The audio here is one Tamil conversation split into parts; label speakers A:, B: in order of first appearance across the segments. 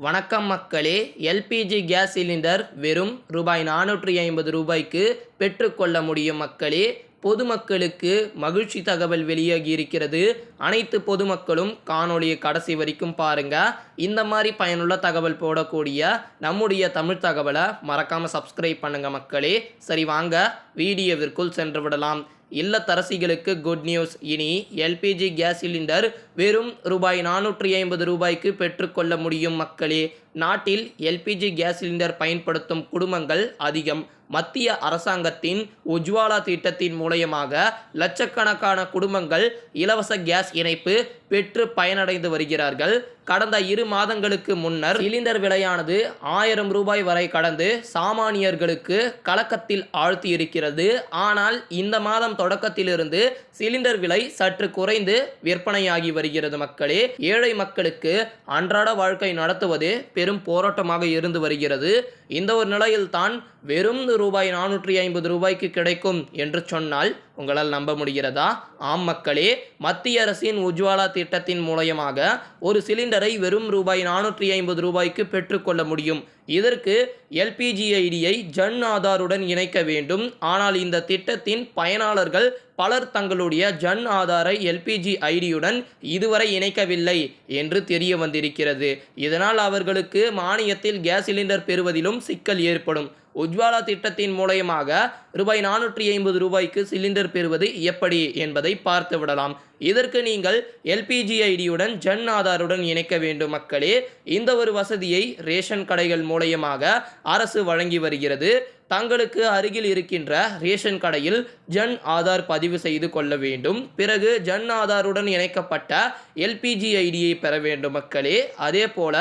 A: வணக்கம் மக்களே எல்பிஜி கேஸ் சிலிண்டர் வெறும் ரூபாய் நானூற்றி ஐம்பது ரூபாய்க்கு பெற்றுக்கொள்ள முடியும் மக்களே. பொதுமக்களுக்கு மகிழ்ச்சி தகவல் வெளியாகி இருக்கிறது. அனைத்து பொதுமக்களும் காணொலியை கடைசி வரைக்கும் பாருங்க. இந்த மாதிரி பயனுள்ள தகவல் போடக்கூடிய நம்முடைய தமிழ் தகவலை மறக்காமல் சப்ஸ்கிரைப் பண்ணுங்க மக்களே. சரி வாங்க. வீடியோவிற்குள் சென்று விடலாம். இல்லத்தரசிகளுக்கு குட் நியூஸ் இனி எல்பிஜி கேஸ் சிலிண்டர் வெறும் ரூபாய் நானூற்றி ஐம்பது ரூபாய்க்கு பெற்றுக்கொள்ள முடியும் மக்களே. நாட்டில் எல்பிஜி கேஸ் சிலிண்டர் பயன்படுத்தும் குடும்பங்கள் அதிகம். மத்திய அரசாங்கத்தின் உஜ்வாலா திட்டத்தின் மூலயமாக லட்சக்கணக்கான குடும்பங்கள் இலவச கேஸ் இணைப்பு பெற்று பயனடைந்து வருகிறார்கள். கடந்த இரு மாதங்களுக்கு முன்னர் சிலிண்டர் விலையானது ஆயிரம் ரூபாய் வரை கடந்து சாமானியர்களுக்கு கலக்கத்தில் ஆழ்த்தி இருக்கிறது ஆனால் இந்த மாதம் தொடக்கத்திலிருந்து சிலிண்டர் விலை சற்று குறைந்து விற்பனையாகி வருகிறது மக்களே. ஏழை மக்களுக்கு அன்றாட வாழ்க்கை நடத்துவது பெரும் போராட்டமாக இருந்து வருகிறது. இந்த ஒரு நிலையில்தான் வெறும் ரூபாய் நானூற்றி ஐம்பது ரூபாய்க்கு கிடைக்கும் என்று சொன்னால் உங்களால் நம்ப முடிகிறதா? ஆம் மக்களே மத்திய அரசின் உஜ்வாலா திட்டத்தின் மூலயமாக ஒரு சிலிண்டரை வெறும் ரூபாய் நானூற்றி ஐம்பது ரூபாய்க்கு பெற்றுக்கொள்ள முடியும். இதற்கு எல்பிஜி ஐடியை ஜன் ஆதாருடன் இணைக்க வேண்டும். ஆனால் இந்த திட்டத்தின் பயனாளர்கள் பலர் தங்களுடைய ஜன் ஆதாரை எல்பிஜி ஐடியுடன் இதுவரை இணைக்கவில்லை என்று தெரிய வந்திருக்கிறது. இதனால் அவர்களுக்கு மானியத்தில் கேஸ் சிலிண்டர் பெறுவதிலும் சிக்கல் ஏற்படும். உஜ்வாலா திட்டத்தின் மூலயமாக ரூபாய் நானூற்றி ஐம்பது ரூபாய்க்கு சிலிண்டர் பெறுவது எப்படி என்பதை பார்த்து விடலாம். இதற்கு நீங்கள் எல்பிஜி ஐடியுடன் ஜன் ஆதாருடன் இணைக்க வேண்டும் மக்களே. இந்த ஒரு வசதியை ரேஷன் கடைகள் மூலயமாக அரசு வழங்கி வருகிறது. தங்களுக்கு அருகில் இருக்கின்ற ரேஷன் கடையில் ஜன் ஆதார் பதிவு செய்து கொள்ள வேண்டும். பிறகு ஜன் ஆதாருடன் இணைக்கப்பட்ட எல்பிஜி ஐடியை பெற வேண்டும் மக்களே. அதே போல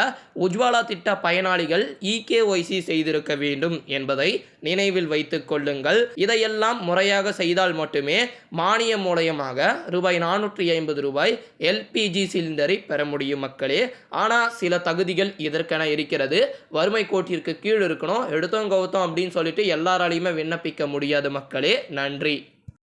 A: உஜ்வாலா திட்ட பயனாளிகள் இகேஒய்சி செய்திருக்க வேண்டும் என்பதை நினைவில் வைத்துக் கொள்ளுங்கள். இதையெல்லாம் முறையாக செய்தால் மட்டுமே மானியம் மூலயமாக ரூபாய் நானூற்றி ஐம்பது ரூபாய் எல்பிஜி சிலிண்டரை பெற முடியும் மக்களே. ஆனால் சில தகுதிகள் இதற்கென இருக்கிறது. வறுமை கோட்டிற்கு கீழ் இருக்கணும். எடுத்தோம் கவுத்தோம் அப்படின்னு சொல்லிட்டு எல்லாராலையுமே விண்ணப்பிக்க முடியாது மக்களே. நன்றி.